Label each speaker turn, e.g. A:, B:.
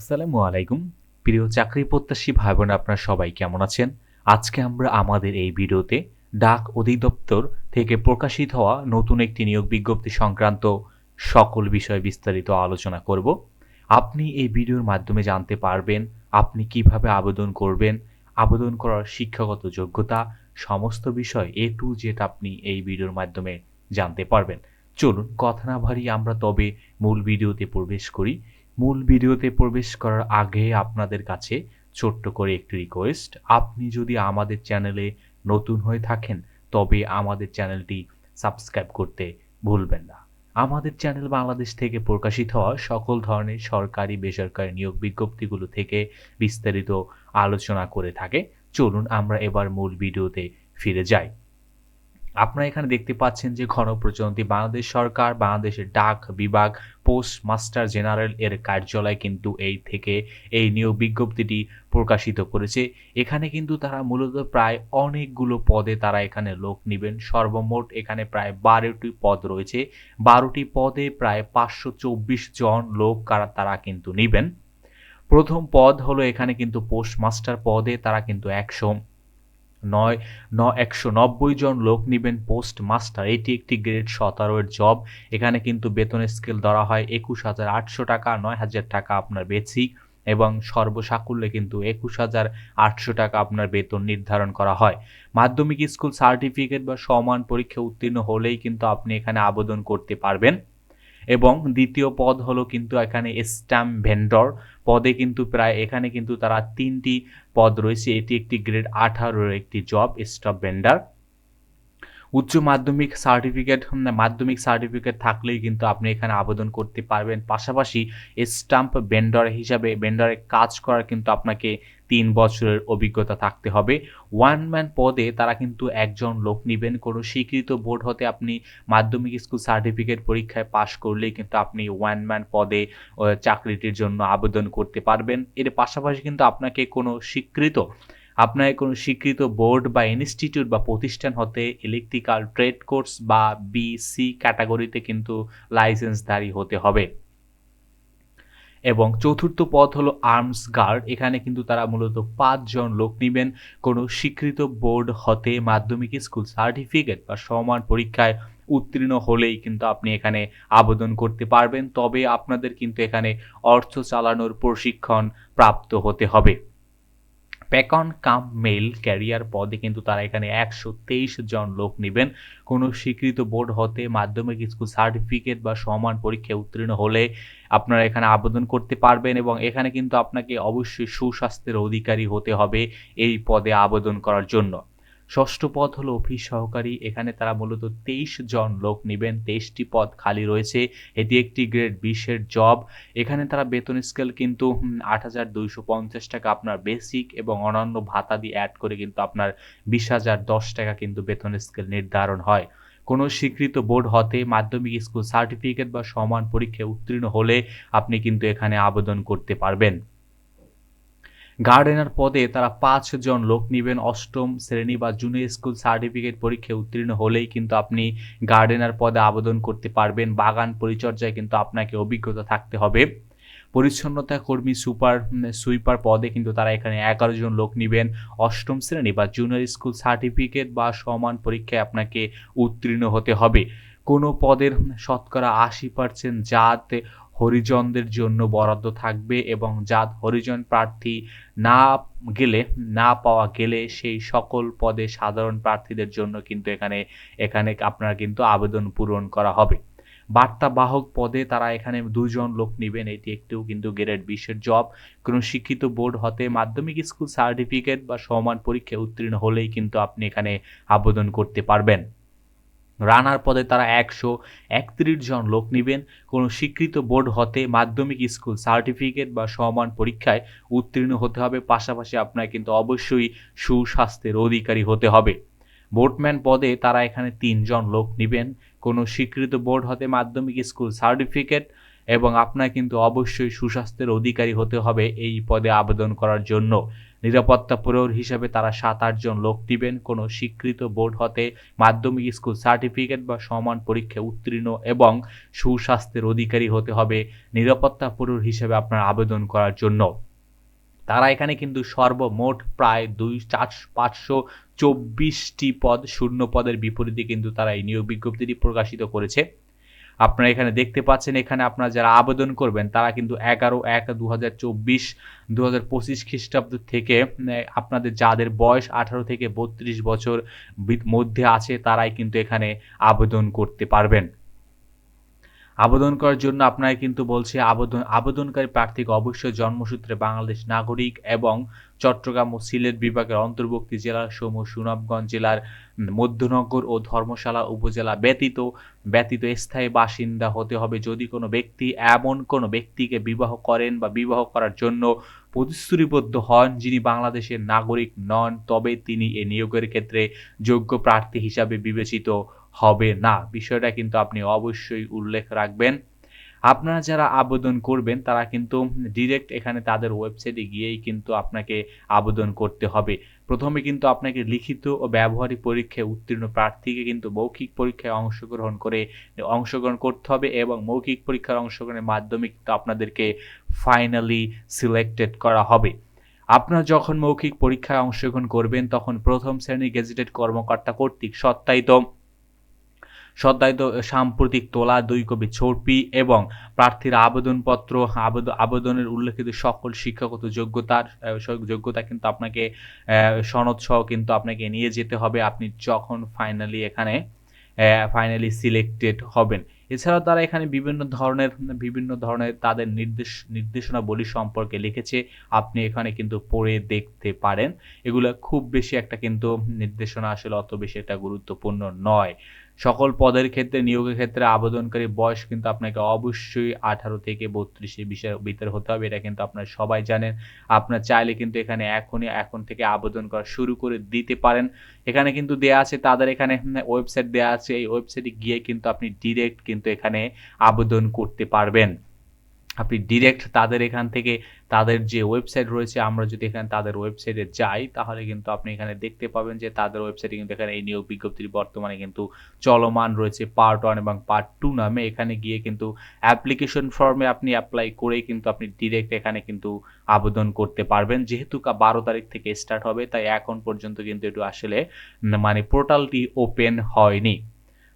A: আসসালামু আলাইকুম। প্রিয় চাকরি প্রত্যাশী ভাই বোন আপনারা সবাই কেমন আছেন? আজকে আমরা আমাদের এই ভিডিওতে ডাক অধিদপ্তর থেকে প্রকাশিত হওয়া নতুন একটি নিয়োগ বিজ্ঞপ্তি সংক্রান্ত সকল বিষয়ে বিস্তারিত আলোচনা করব। আপনি এই ভিডিওর মাধ্যমে জানতে পারবেন আপনি কীভাবে আবেদন করবেন, আবেদন করার শিক্ষাগত যোগ্যতা, সমস্ত বিষয় এ টু জেড আপনি এই ভিডিওর মাধ্যমে জানতে পারবেন। চলুন, কথা না ভারিয়ে আমরা তবে মূল ভিডিওতে প্রবেশ করি। মূল ভিডিওতে প্রবেশ করার আগে আপনাদের কাছে ছোট্ট করে একটি রিকোয়েস্ট আপনি যদি আমাদের চ্যানেলে নতুন হয়ে থাকেন, তবে আমাদের চ্যানেলটি সাবস্ক্রাইব করতে ভুলবেন না। আমাদের চ্যানেল বাংলাদেশ থেকে প্রকাশিত হওয়া সকল ধরনের সরকারি, বেসরকারি নিয়োগ বিজ্ঞপ্তিগুলো থেকে বিস্তারিত আলোচনা করে থাকে। চলুন আমরা এবার মূল ভিডিওতে ফিরে যাই। আপনারা এখানে দেখতে পাচ্ছেন যে গণপ্রজাতন্ত্রী বাংলাদেশ সরকার, বাংলাদেশের ডাক বিভাগ পোস্ট মাস্টার জেনারেল এর কার্যালয় কিন্তু এই থেকে এই নিয়োগ বিজ্ঞপ্তিটি প্রকাশিত করেছে। এখানে কিন্তু তারা মূলত প্রায় অনেকগুলো পদে তারা এখানে লোক নেবেন। সর্বমোট এখানে প্রায় বারোটি পদ রয়েছে। বারোটি পদে প্রায় পাঁচশো চব্বিশ জন লোক কারা, তারা কিন্তু নেবেন। প্রথম পদ হলো এখানে কিন্তু পোস্ট মাস্টার পদে তারা কিন্তু একশো নয় ন একশো নব্বই জন লোক নেবেন পোস্ট মাস্টার এটি একটি গ্রেড সতেরোর জব। এখানে কিন্তু বেতনের স্কেল ধরা হয় একুশ হাজার আটশো টাকা, নয় হাজার টাকা আপনার বেসিক এবং সর্বসাকুল্যে কিন্তু একুশ হাজার আটশো টাকা আপনার বেতন নির্ধারণ করা হয়। মাধ্যমিক স্কুল সার্টিফিকেট বা সমান পরীক্ষা উত্তীর্ণ হলেই কিন্তু আপনি এখানে আবেদন করতে পারবেন। এবং দ্বিতীয় পদ হলো কিন্তু এখানে স্ট্যাম্প ভেন্ডর। পদে কিন্তু প্রায় এখানে কিন্তু তারা তিনটি পদ রয়েছে। এটি একটি গ্রেড আঠারোর একটি জব, স্টপ ভেন্ডার। উচ্চ মাধ্যমিক সার্টিফিকেট মাধ্যমিক সার্টিফিকেট থাকলেই কিন্তু আপনি এখানে আবেদন করতে পারবেন। পাশাপাশি স্টাম্প ভেন্ডর হিসাবে ভেন্ডরে কাজ করার কিন্তু আপনাকে তিন বছরের অভিজ্ঞতা থাকতে হবে। ওয়ান ম্যান পদে তারা কিন্তু একজন লোক নেবেন। কোনো স্বীকৃত বোর্ড হতে আপনি মাধ্যমিক স্কুল সার্টিফিকেট পরীক্ষায় পাশ করলেই কিন্তু আপনি ওয়ান ম্যান পদে চাকরিটির জন্য আবেদন করতে পারবেন। এর পাশাপাশি কিন্তু আপনাকে কোনো স্বীকৃত আপনার কোনো স্বীকৃত বোর্ড বা ইনস্টিটিউট বা প্রতিষ্ঠান হতে ইলেকট্রিক্যাল ট্রেড কোর্স বা বিসি ক্যাটাগরিতে কিন্তু লাইসেন্সধারী হতে হবে। এবং চতুর্থ পদ হলো আর্মস গার্ড। এখানে কিন্তু তারা মূলত পাঁচজন লোক নেবেন। কোনো স্বীকৃত বোর্ড হতে মাধ্যমিক স্কুল সার্টিফিকেট বা সমান পরীক্ষায় উত্তীর্ণ হলেই কিন্তু আপনি এখানে আবেদন করতে পারবেন। তবে আপনাদের কিন্তু এখানে অর্থ চালানোর প্রশিক্ষণ প্রাপ্ত হতে হবে। প্যাকন কাম মেল ক্যারিয়ার পদে কিন্তু তারা এখানে একশো তেইশ জন লোক নেবেন। কোনো স্বীকৃত বোর্ড হতে মাধ্যমিক স্কুল সার্টিফিকেট বা সমান পরীক্ষায় উত্তীর্ণ হলে আপনারা এখানে আবেদন করতে পারবেন এবং এখানে কিন্তু আপনাকে অবশ্যই সুস্বাস্থ্যের অধিকারী হতে হবে এই পদে আবেদন করার জন্য। ষষ্ঠ পদ হলো অফিস সহকারী। এখানে তারা মূলত তেইশ জন লোক নেবেন। তেইশটি পদ খালি রয়েছে। এটি একটি গ্রেড বিশের জব। এখানে তারা বেতন স্কেল কিন্তু আট হাজার দুইশো পঞ্চাশ টাকা আপনার বেসিক এবং অন্যান্য ভাতা দিয়ে অ্যাড করে কিন্তু আপনার বিশ হাজার দশ টাকা কিন্তু বেতন স্কেল নির্ধারণ হয়। কোনো স্বীকৃত বোর্ড হতে মাধ্যমিক স্কুল সার্টিফিকেট বা সমান পরীক্ষায় উত্তীর্ণ হলে আপনি কিন্তু এখানে আবেদন করতে পারবেন। গার্ডেনার পদে তারা পাঁচজন লোক নেবেন। অষ্টম শ্রেণি বা জুনিয়র স্কুল সার্টিফিকেট পরীক্ষায় উত্তীর্ণ হলেই কিন্তু আপনি গার্ডেনার পদে আবেদন করতে পারবেন। বাগান পরিচর্যায় কিন্তু আপনাকে অভিজ্ঞতা থাকতে হবে। পরিচ্ছন্নতা কর্মী সুপার সুইপার পদে কিন্তু তারা এখানে এগারো জন লোক নেবেন। অষ্টম শ্রেণি বা জুনিয়র স্কুল সার্টিফিকেট বা সমান পরীক্ষায় আপনাকে উত্তীর্ণ হতে হবে। কোনো পদের শতকরা আশি পার্সেন্ট জাত হরিজনদের জন্য বরাদ্দ থাকবে এবং জাত হরিজন প্রার্থী না গেলে, না পাওয়া গেলে সেই সকল পদে সাধারণ প্রার্থীদের জন্য কিন্তু এখানে এখানে আপনার কিন্তু আবেদন পূরণ করা হবে। বার্তা বাহক পদে তারা এখানে দুজন লোক নেবেন, এটি একটিও কিন্তু গ্রেড বিশের জব। কোনো শিক্ষিত বোর্ড হতে মাধ্যমিক স্কুল সার্টিফিকেট বা সমান পরীক্ষায় উত্তীর্ণ হলেই কিন্তু আপনি এখানে আবেদন করতে পারবেন। রানার পদে তারা একশো একত্রিশ জন লোক নেবেন। কোনো স্বীকৃত বোর্ড হতে মাধ্যমিক স্কুল সার্টিফিকেট বা সমান পরীক্ষায় উত্তীর্ণ হতে হবে। পাশাপাশি আপনার কিন্তু অবশ্যই সুস্বাস্থ্যের অধিকারী হতে হবে। বোর্ডম্যান পদে তারা এখানে তিনজন লোক নেবেন। কোনো স্বীকৃত বোর্ড হতে মাধ্যমিক স্কুল সার্টিফিকেট এবং আপনার কিন্তু অবশ্যই সুস্বাস্থ্যের অধিকারী হতে হবে এই পদে আবেদন করার জন্য। নিরাপত্তা প্রহর হিসাবে তারা সাত আটজন লোক দিবেন। কোনো স্বীকৃত বোর্ড হতে মাধ্যমিক স্কুল সার্টিফিকেট বা সমান পরীক্ষায় উত্তীর্ণ এবং সুস্বাস্থ্যের অধিকারী হতে হবে নিরাপত্তা প্রহর হিসেবে আপনার আবেদন করার জন্য। তারা এখানে কিন্তু সর্বমোট প্রায় দুই, চার, পাঁচশো চব্বিশটি পদ, শূন্য পদের বিপরীতে কিন্তু তারা এই নিয়োগ বিজ্ঞপ্তিটি প্রকাশিত করেছে। আপনারা এখানে দেখতে পাচ্ছেন, এখানে আপনারা যারা আবেদন করবেন, তারা কিন্তু এগারো এক দু হাজার চব্বিশ দু হাজার পঁচিশ খ্রিস্টাব্দ থেকে আপনাদের যাদের বয়স আঠারো থেকে বত্রিশ বছর মধ্যে আছে, তারাই কিন্তু এখানে আবেদন করতে পারবেন। আবেদন করার জন্য আপনাকে কিন্তু বলছে আবেদন, আবেদনকারী প্রার্থীকে অবশ্যই জন্মসূত্রে বাংলাদেশ নাগরিক এবং চট্টগ্রাম ও সিলেট বিভাগের অন্তর্বর্তী জেলার সমূহ সুনামগঞ্জ জেলার মধ্যনগর ও ধর্মশালা উপজেলা ব্যতীত ব্যতীত স্থায়ী বাসিন্দা হতে হবে। যদি কোনো ব্যক্তি এমন কোনো ব্যক্তিকে বিবাহ করেন বা বিবাহ করার জন্য প্রতিশ্রুতিবদ্ধ হন যিনি বাংলাদেশের নাগরিক নন, তবে তিনি এ নিয়োগের ক্ষেত্রে যোগ্য প্রার্থী হিসাবে বিবেচিত হবে না। বিষয়টা কিন্তু আপনি অবশ্যই উল্লেখ রাখবেন। আপনারা যারা আবেদন করবেন, তারা কিন্তু ডিরেক্ট এখানে তাদের ওয়েবসাইটে গিয়েই কিন্তু আপনাকে আবেদন করতে হবে। প্রথমে কিন্তু আপনাকে লিখিত ও ব্যবহারিক পরীক্ষায় উত্তীর্ণ প্রার্থীকে কিন্তু মৌখিক পরীক্ষায় অংশগ্রহণ করে অংশগ্রহণ করতে হবে এবং মৌখিক পরীক্ষার অংশগ্রহণের মাধ্যমে কিন্তু আপনাদেরকে ফাইনালি সিলেক্টেড করা হবে। আপনারা যখন মৌখিক পরীক্ষায় অংশগ্রহণ করবেন, তখন প্রথম শ্রেণির গেজেটেড কর্মকর্তা কর্তৃক সত্যায়িত সদ্যায়িত সাম্প্রতিক তোলা দুই কপি ছবি এবং প্রার্থীর আবেদনপত্র আবেদন আবেদনের উল্লেখিত সকল শিক্ষাগত যোগ্যতার যোগ্যতা কিন্তু আপনাকে সনদ সহ কিন্তু আপনাকে নিয়ে যেতে হবে। আপনি যখন ফাইনালি এখানে ফাইনালি সিলেক্টেড হবেন। এছাড়াও তারা এখানে বিভিন্ন ধরনের বিভিন্ন ধরনের তাদের নির্দেশ, নির্দেশনাবলী সম্পর্কে লিখেছে। আপনি এখানে কিন্তু পড়ে দেখতে পারেন। এগুলো খুব বেশি একটা কিন্তু নির্দেশনা আসলে অত বেশি একটা গুরুত্বপূর্ণ নয়। সকল পদের ক্ষেত্রে, নিয়োগের ক্ষেত্রে আবেদনকারী বয়স কিন্তু আপনাকে অবশ্যই আঠারো থেকে বত্রিশের বিষয়ের ভিতরে হতে হবে। এটা কিন্তু আপনারা সবাই জানেন। আপনার চাইলে কিন্তু এখানে এখনই, এখন থেকে আবেদন করা শুরু করে দিতে পারেন। এখানে কিন্তু দেয়া আছে, তাদের এখানে ওয়েবসাইট দেওয়া আছে। এই ওয়েবসাইটে গিয়ে কিন্তু আপনি ডিরেক্ট কিন্তু এখানে আবেদন করতে পারবেন। আপনি ডিরেক্ট তাদের এখান থেকে, তাদের যে ওয়েবসাইট রয়েছে, আমরা যদি এখানে তাদের ওয়েবসাইটে যাই, তাহলে কিন্তু আপনি এখানে দেখতে পাবেন যে তাদের ওয়েবসাইটে কিন্তু এখানে এই নিয়োগ বিজ্ঞপ্তির বর্তমানে কিন্তু চলমান রয়েছে পার্ট ওয়ান এবং পার্ট টু নামে। এখানে গিয়ে কিন্তু অ্যাপ্লিকেশন ফর্মে আপনি অ্যাপ্লাই করেই কিন্তু আপনি ডিরেক্ট এখানে কিন্তু আবেদন করতে পারবেন। যেহেতু বারো তারিখ থেকে স্টার্ট হবে, তাই এখন পর্যন্ত কিন্তু একটু আসলে মানে পোর্টালটি ওপেন হয়নি।